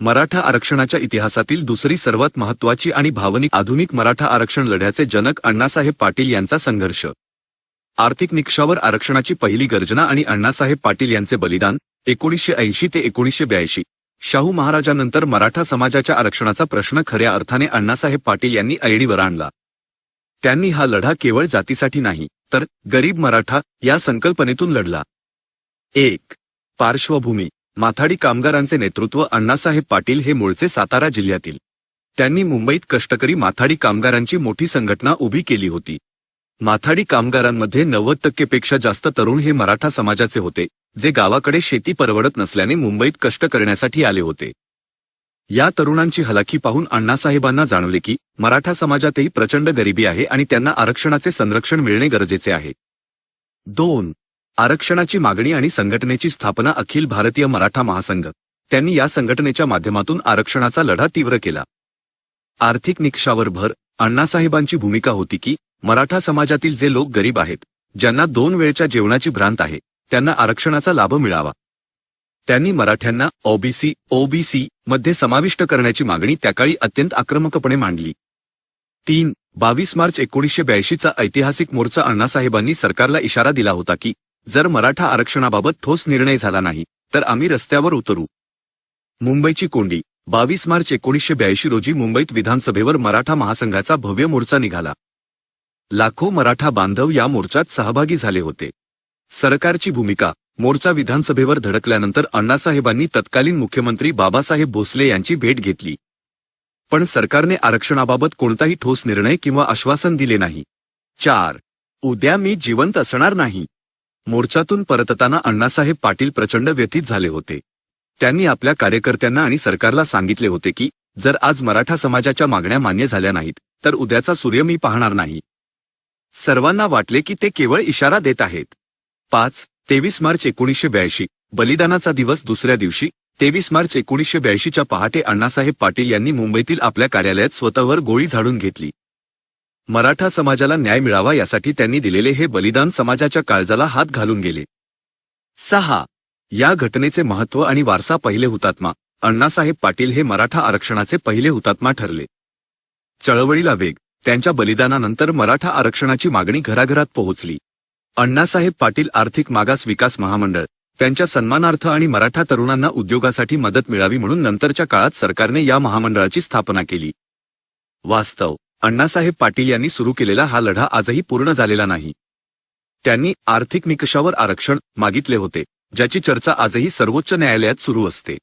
मराठा आरक्षणाच्या इतिहासातील दुसरी सर्वात महत्त्वाची आणि भावनिक आधुनिक मराठा आरक्षण लढ्याचे जनक अण्णासाहेब पाटील यांचा संघर्ष. आर्थिक निकषावर आरक्षणाची पहिली गर्जना आणि अण्णासाहेब पाटील यांचे बलिदान एकोणीसशे ऐंशी ते एकोणीसशे ब्याऐंशी. शाहू महाराजांनंतर मराठा समाजाच्या आरक्षणाचा प्रश्न खऱ्या अर्थाने अण्णासाहेब पाटील यांनी ऐडीवर आणला. त्यांनी हा लढा केवळ जातीसाठी नाही तर गरीब मराठा या संकल्पनेतून लढला. एक पार्श्वभूमी. माथाडी कामगारांचे नेतृत्व अण्णासाहेब पाटील हे मूळचे सातारा जिल्ह्यातील. त्यांनी मुंबईत कष्टकरी माथाडी कामगारांची मोठी संघटना उभी केली होती. माथाडी कामगारांमध्ये नव्वद टक्केपेक्षा जास्त तरुण हे मराठा समाजाचे होते जे गावाकडे शेती परवडत नसल्याने मुंबईत कष्ट करण्यासाठी आले होते. या तरुणांची हलाखी पाहून अण्णासाहेबांना जाणवले की मराठा समाजातही प्रचंड गरिबी आहे आणि त्यांना आरक्षणाचे संरक्षण मिळणे गरजेचे आहे. दोन आरक्षणाची मागणी आणि संघटनेची स्थापना अखिल भारतीय मराठा महासंघ. त्यांनी या संघटनेच्या माध्यमातून आरक्षणाचा लढा तीव्र केला. आर्थिक निकषावर भर अण्णासाहेबांची भूमिका होती की मराठा समाजातील जे लोक गरीब आहेत ज्यांना दोन वेळच्या जेवणाची भ्रांत आहे त्यांना आरक्षणाचा लाभ मिळावा. त्यांनी मराठ्यांना ओबीसी ओबीसी मध्ये समाविष्ट करण्याची मागणी त्याकाळी अत्यंत आक्रमकपणे मांडली. तीन बावीस मार्च एकोणीसशे ब्याऐंशीचा ऐतिहासिक मोर्चा अण्णासाहेबांनी सरकारला इशारा दिला होता की जर मराठा आरक्षणाबाबत ठोस निर्णय झाला नाही तर आम्ही रस्त्यावर उतरू. मुंबईची कोंडी बावीस मार्च एकोणीसशे ब्याऐंशी रोजी मुंबईत विधानसभेवर मराठा महासंघाचा भव्य मोर्चा निघाला. लाखो मराठा बांधव या मोर्चात सहभागी झाले होते. सरकारची भूमिका मोर्चा विधानसभेवर धडकल्यानंतर अण्णासाहेबांनी तत्कालीन मुख्यमंत्री बाबासाहेब भोसले यांची भेट घेतली. पण सरकारने आरक्षणाबाबत कोणताही ठोस निर्णय किंवा आश्वासन दिले नाही. चार. उद्या मी जिवंत असणार नाही. मोर्चातून परतताना अण्णासाहेब पाटील प्रचंड व्यथित झाले होते. त्यांनी आपल्या कार्यकर्त्यांना आणि सरकारला सांगितले होते की जर आज मराठा समाजाच्या मागण्या मान्य झाल्या नाहीत तर उद्याचा सूर्य मी पाहणार नाही. सर्वांना वाटले की ते केवळ इशारा देत आहेत. पाच तेवीस मार्च एकोणीसशे ब्याऐंशी बलिदानाचा दिवस दुसऱ्या दिवशी तेवीस मार्च एकोणीसशे ब्याऐंशीच्या पहाटे अण्णासाहेब पाटील यांनी मुंबईतील आपल्या कार्यालयात स्वतःवर गोळी झाडून घेतली. मराठा समाजाला न्याय मिळावा यासाठी त्यांनी दिलेले हे बलिदान समाजाच्या काळजाला हात घालून गेले. सहा. या घटनेचे महत्त्व आणि वारसा पहिले हुतात्मा. अण्णासाहेब पाटील हे मराठा आरक्षणाचे पहिले हुतात्मा ठरले. चळवळीला वेग. त्यांच्या बलिदानानंतर मराठा आरक्षणाची मागणी घराघरात पोहोचली. अण्णासाहेब पाटील आर्थिक मागास विकास महामंडळ. त्यांच्या सन्मानार्थ आणि मराठा तरुणांना उद्योगासाठी मदत मिळावी म्हणून नंतरच्या काळात सरकारने या महामंडळाची स्थापना केली. वास्तव. अण्णासाहेब पाटील यांनी सुरू केलेला हा लढा आजही पूर्ण झालेला नाही. त्यांनी आर्थिक निकषावर आरक्षण मागितले होते ज्याची चर्चा आजही सर्वोच्च न्यायालयात सुरू असते.